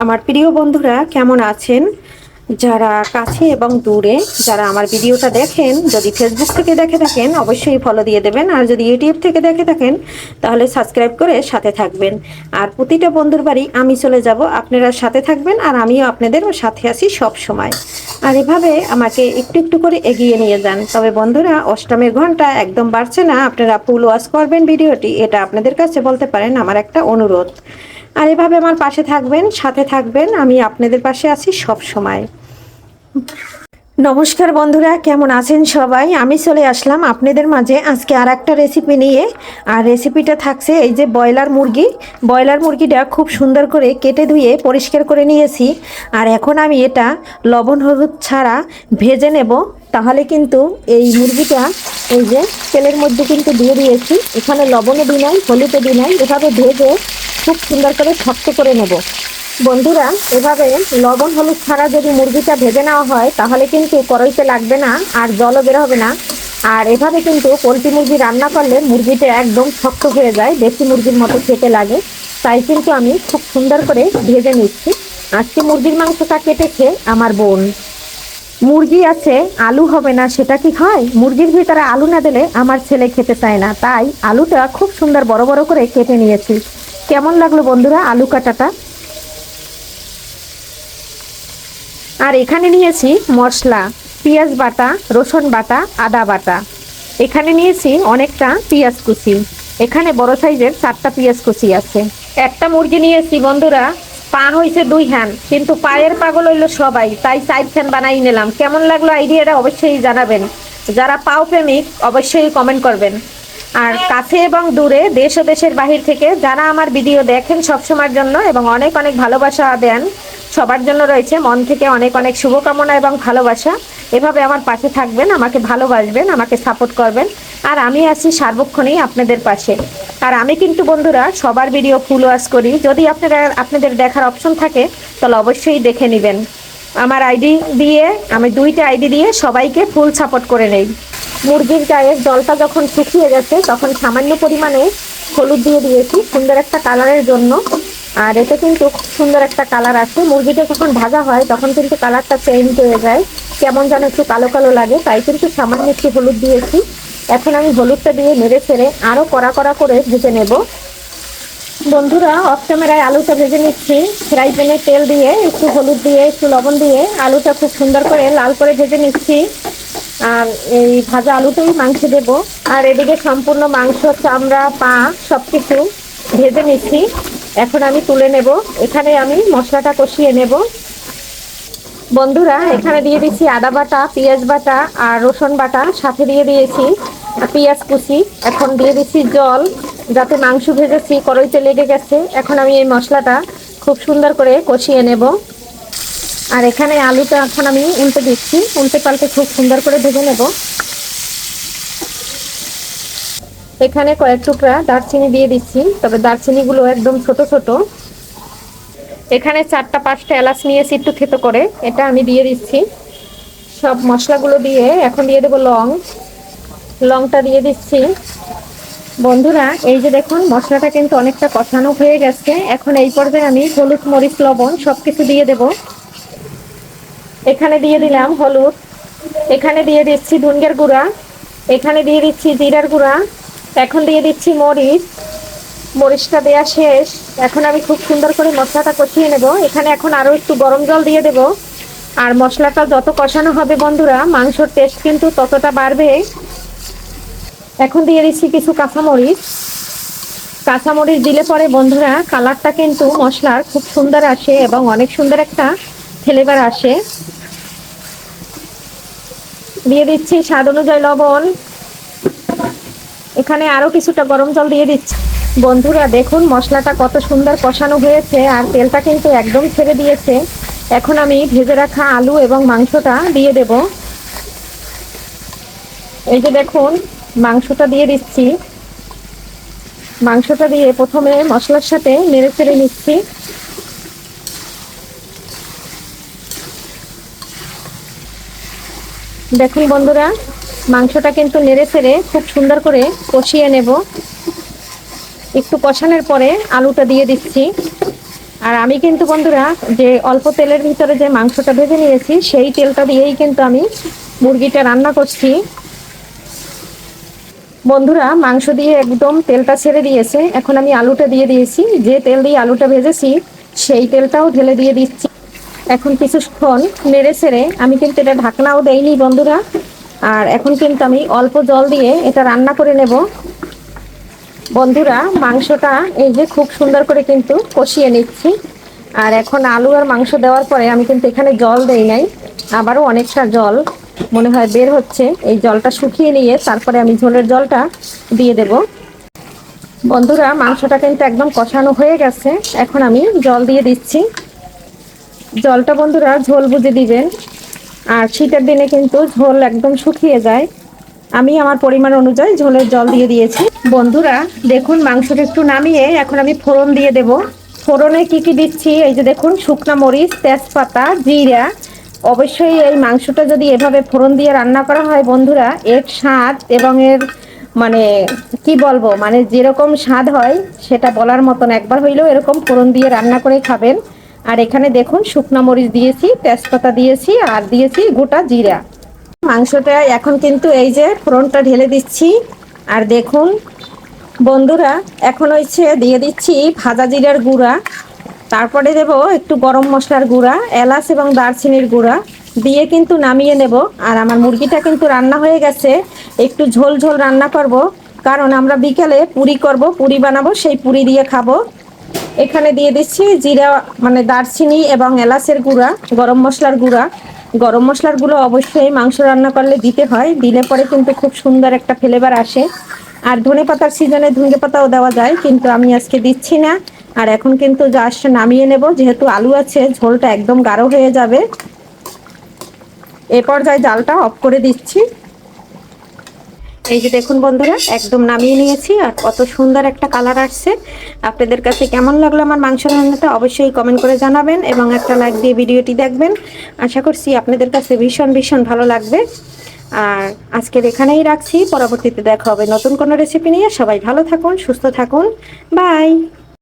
আমার প্রিয় বন্ধুরা, কেমন আছেন? যারা কাছে এবং দূরে, যারা আমার ভিডিওটা দেখেন, যদি ফেসবুক থেকে দেখে থাকেন, অবশ্যই ফলো দিয়ে দেবেন। আর যদি ইউটিউব থেকে দেখে থাকেন, তাহলে সাবস্ক্রাইব করে সাথে থাকবেন। আর প্রতিটা বন্ধুর বাড়ি আমি চলে যাব, আপনারা সাথে থাকবেন আর আমিও আপনাদের সাথে আছি সব সময়। আর এভাবে আমাকে একটু একটু করে এগিয়ে নিয়ে যান। তবে বন্ধুরা, অষ্টমের ঘণ্টা একদম বাড়ছে না। আপনারা ফুল ওয়াশ করবেন ভিডিওটি, এটা আপনাদের কাছে বলতে পারেন আমার একটা অনুরোধ। আর এভাবে আমার পাশে থাকবেন, সাথে থাকবেন। আমি আপনাদের পাশে আছি সব সময়। নমস্কার বন্ধুরা, কেমন আছেন সবাই? আমি চলে আসলাম আপনাদের মাঝে আজকে আর একটা রেসিপি নিয়ে। আর রেসিপিটা থাকছে এই যে ব্রয়লার মুরগি। ব্রয়লার মুরগিটা খুব সুন্দর করে কেটে ধুয়ে পরিষ্কার করে নিয়েছি। আর এখন আমি এটা লবণ হলুদ ছাড়া ভেজে নেব। তাহলে কিন্তু এই মুরগিটা এই যে তেলের মধ্যে কিন্তু দিয়ে দিয়েছি। এখানে লবণও দিই নাই, হলুদও দিই নাই। এভাবে ভেজে খুব সুন্দর করে শক্ত করে নেব। বন্ধুরা, এভাবে লবণ, হলুদ ছাড়া যদি মুরগিটা ভেজে নেওয়া হয়, তাহলে কিন্তু কড়াইতে লাগবে না আর জলও বের হবে না। আর এভাবে কিন্তু পোলট্রি মুরগি রান্না করলে মুরগিটা একদম শক্ত হয়ে যায়, দেশি মুরগির মতো খেতে লাগে। তাই কিন্তু আমি খুব সুন্দর করে ভেজে নিচ্ছি। আজকে মুরগির মাংসটা কেটেছে আমার বোন। মুরগি আছে, আলু হবে না, সেটা কি হয়? মুরগির ভিতরে আলু না দিলে আমার ছেলে খেতে চায় না। তাই আলুটা খুব সুন্দর বড় বড় করে কেটে নিয়েছি। কেমন লাগল বন্ধুরা আলু কাটাটা? আর এখানে নিয়েছি মশলা, পেঁয়াজ বাটা, রসুন বাটা, আদা বাটা। এখানে নিয়েছি অনেকটা পেঁয়াজ কুচি। এখানে বড় সাইজের চারটা পেঁয়াজ কুচি আছে। একটা মুরগি নিয়েছি বন্ধুরা, পা হয়েছে দুই হ্যান কিন্তু পায়ের পাগল হইল সবাই, তাই সাইড ফ্যান বানাই নিলাম। কেমন লাগল আইডিয়াটা অবশ্যই জানাবেন। যারা পাও প্রেমিক, অবশ্যই কমেন্ট করবেন। আর কাছে এবং দূরে, দেশ ও দেশের বাহির থেকে যারা আমার ভিডিও দেখেন সবসময়ের জন্য এবং অনেক অনেক ভালোবাসা দেন, সবার জন্য রয়েছে। মন থেকে অনেক অনেক শুভকামনা এবং ভালোবাসা। এভাবে আমার পাশে থাকবেন, আমাকে ভালোবাসবেন, আমাকে সাপোর্ট করবেন। আর আমি আছি সার্বক্ষণেই আপনাদের পাশে। আর আমি কিন্তু বন্ধুরা সবার ভিডিও ফুল ওয়াশ করি। যদি আপনারা, আপনাদের দেখার অপশন থাকে, তাহলে অবশ্যই দেখে নেবেন। আমার আইডি দিয়ে, আমি দুইটা আইডি দিয়ে সবাইকে ফুল সাপোর্ট করে নেই। মুরগির গায়ের জলটা যখন শুকিয়ে গেছে, তখন সামান্য পরিমাণে হলুদ দিয়ে দিয়েছি, সুন্দর একটা কালারের জন্য। আর এতে কিন্তু সুন্দর একটা কালার আসে মুরগিটা যখন ভাজা হয়, তখন কিন্তু কালারটা চেঞ্জ হয়ে যায়। কেমন যেন একটু কালো কালো লাগে, তাই কিন্তু সামান্য একটু হলুদ দিয়েছি। এখন আমি হলুদটা দিয়ে নেড়ে ছেড়ে আরও কড়া কড়া করে ভেজে নেব। বন্ধুরা অফ ক্যামেরায় আলুটা ভেজে নিচ্ছি। ফ্রাই প্যানে তেল দিয়ে, একটু হলুদ দিয়ে, একটু লবণ দিয়ে আলুটা খুব সুন্দর করে লাল করে ভেজে নিচ্ছি। আর এই ভাজা আলুটাই মাংস দেব। আর এদিকে সম্পূর্ণ মাংস, চামড়া, পা সব কিছু ভেজে নিচ্ছি। এখন আমি তুলে নেব। এখানে আমি মশলাটা কষিয়ে নেব। বন্ধুরা, এখানে দিয়ে দিচ্ছি আদা বাটা, পেঁয়াজ বাটা আর রসুন বাটা। সাথে দিয়ে দিয়েছি পেঁয়াজ কুচি। এখন দিয়ে দিচ্ছি জল, যাতে মাংস ভেজেছি, কড়াইতে লেগে গেছে। এখন আমি এই মশলাটা খুব সুন্দর করে কষিয়ে নেব। আর এখানে আলুটা এখন আমি উল্টে দিচ্ছি। উল্টে পাল্টে খুব সুন্দর করে ভেজে নেব। এখানে কয়েক টুকরা দারচিনি দিয়ে দিচ্ছি, তবে দারচিনিগুলো একদম ছোট ছোট। এখানে চারটা পাঁচটা এলাচ নিয়েছি একটু থেতো করে, এটা আমি দিয়ে দিচ্ছি। সব মশলাগুলো দিয়ে এখন দিয়ে দেবো লং। লংটা দিয়ে দিচ্ছি। বন্ধুরা, এই যে দেখুন, মশলাটা কিন্তু অনেকটা কষানো হয়ে গেছে। এখন এই পর্যায়ে আমি হলুদ মরিচ, লবণ সব কিছু দিয়ে দেব। এখানে দিয়ে দিলাম হলুদ। এখানে দিয়ে দিচ্ছি ধুনগের গুঁড়া। এখানে দিয়ে দিচ্ছি জিরার গুঁড়া। এখন দিয়ে দিচ্ছি মরিচ। মরিচটা দেওয়া শেষ। এখন আমি খুব সুন্দর করে মশলাটা কষিয়ে নেব। এখানে এখন আরও একটু গরম জল দিয়ে দেব। আর মশলাটা যত কষানো হবে বন্ধুরা, মাংসর টেস্ট কিন্তু ততটা বাড়বে। এখন দিয়ে দিচ্ছি কিছু কাঁচামরিচ। কাঁচামরিচ দিলে পরে বন্ধুরা কালারটা কিন্তু মশলার খুব সুন্দর আসে এবং অনেক সুন্দর একটা ফ্লেভার আসে। দিয়ে দিচ্ছি স্বাদ অনুযায়ী লবণ। এখানে আরও কিছুটা গরম জল দিয়ে দিচ্ছি। বন্ধুরা, দেখুন মশলাটা কত সুন্দর কষানো হয়েছে আর তেলটা কিন্তু একদম ছেড়ে দিয়েছে। এখন আমি ভেজে রাখা আলু এবং মাংসটা দিয়ে দেব। এই যে দেখুন, মাংসটা দিয়ে দিচ্ছি। মাংসটা দিয়ে প্রথমে মশলার সাথে নেড়ে চেড়ে নিচ্ছি। দেখুন বন্ধুরা, মাংসটা কিন্তু নেড়ে ছেড়ে খুব সুন্দর করে কষিয়ে নেব। একটু কষানোর পরে আলুটা দিয়ে দিচ্ছি। আর আমি কিন্তু বন্ধুরা, যে অল্প তেলের ভিতরে যে মাংসটা ভেজে নিয়েছি, সেই তেলটা দিয়েই কিন্তু আমি মুরগিটা রান্না করছি। বন্ধুরা, মাংস দিয়ে একদম তেলটা ছেড়ে দিয়েছে। এখন আমি আলুটা দিয়ে দিয়েছি। যে তেল দিয়ে আলুটা ভেজেছি, সেই তেলটাও ঢেলে দিয়ে দিচ্ছি। এখন কিছুক্ষণ নেড়ে ছেড়ে আমি কিন্তু এটা ঢাকনাও দেইনি বন্ধুরা। আর এখন কিন্তু আমি অল্প জল দিয়ে এটা রান্না করে নেব। বন্ধুরা, মাংসটা এই যে খুব সুন্দর করে কিন্তু কষিয়ে নিচ্ছি। আর এখন আলু আর মাংস দেওয়ার পরে আমি কিন্তু এখানে জল দেই নাই। আবারও অনেকটা জল মনে হয় বের হচ্ছে। এই জলটা শুকিয়ে নিয়ে তারপরে আমি ঝোলের জলটা দিয়ে দেব। বন্ধুরা, মাংসটা কিন্তু একদম কষানো হয়ে গেছে। এখন আমি জল দিয়ে দিচ্ছি। জলটা বন্ধুরা ঝোল বুঝে দিবেন। আর শীতের দিনে কিন্তু ঝোল একদম শুকিয়ে যায়। আমি আমার পরিমাণ অনুযায়ী ঝোলের জল দিয়ে দিয়েছি। বন্ধুরা, দেখুন মাংসটা একটু নামিয়ে এখন আমি ফোড়ন দিয়ে দেব। ফোড়নে কি কি দিচ্ছি? এই যে দেখুন, শুকনা মরিচ, তেজপাতা, জিরা। অবশ্যই এই মাংসটা যদি এভাবে ফোড়ন দিয়ে রান্না করা হয় বন্ধুরা, এর স্বাদ এবং এর মানে কি বলব? মানে যেরকম স্বাদ হয়, সেটা বলার মতন একবার হইলেও এরকম ফোড়ন দিয়ে রান্না করে খাবেন। আর এখানে দেখুন, শুকনা মরিচ দিয়েছি, তেজপাতা দিয়েছি, আর দিয়েছি গোটা জিরা। মাংসটা এখন কিন্তু এই যে ফোড়নটা ঢেলে দিচ্ছি। আর দেখুন, বন্ধুরা, এখন হচ্ছে দিয়ে দিচ্ছি ভাজা জিরার গুঁড়া। তারপরে দেব একটু গরম মশলার গুঁড়া, এলাচ এবং দারচিনির গুঁড়া। দিয়ে কিন্তু নামিয়ে নেব। আর আমার মুরগিটা কিন্তু রান্না হয়ে গেছে। একটু ঝোল ঝোল রান্না করব। কারণ আমরা বিকেলে পুরি করব, পুরি বানাবো, সেই পুরি দিয়ে খাব। এখানে দিয়ে দিচ্ছি জিরা মানে দারচিনি এবং এলাচের গুঁড়া, গরম মশলার গুঁড়া। গরম মশলার গুঁড়ো অবশ্যই মাংস রান্না করলে দিতে হয়, দিলে পরে কিন্তু খুব সুন্দর একটা ফ্লেভার আসে। আর ধনে পাতার সিজনে ধনে পাতাও দেওয়া যায়, কিন্তু আমি আজকে দিচ্ছি না। আর এখন কিন্তু জাস্ট নামিয়ে নেব, যেহেতু আলু আছে, ঝোলটা একদম গাঢ় হয়ে যাবে। এ পর্যায়ে জালটা অফ করে দিচ্ছি। এই যে দেখুন বন্ধুরা, একদম নামিয়ে নিয়েছি আর কত সুন্দর একটা কালার আসছে। আপনাদের কাছে কেমন লাগল আমার মাংস রান্নাটা অবশ্যই কমেন্ট করে জানাবেন এবং একটা লাইক দিয়ে ভিডিওটি দেখবেন। আশা করছি আপনাদের কাছে ভীষণ ভীষণ ভালো লাগবে। আর আজকের এখানেই রাখছি, পরবর্তীতে দেখা হবে নতুন কোনো রেসিপি নিয়ে। সবাই ভালো থাকুন, সুস্থ থাকুন। বাই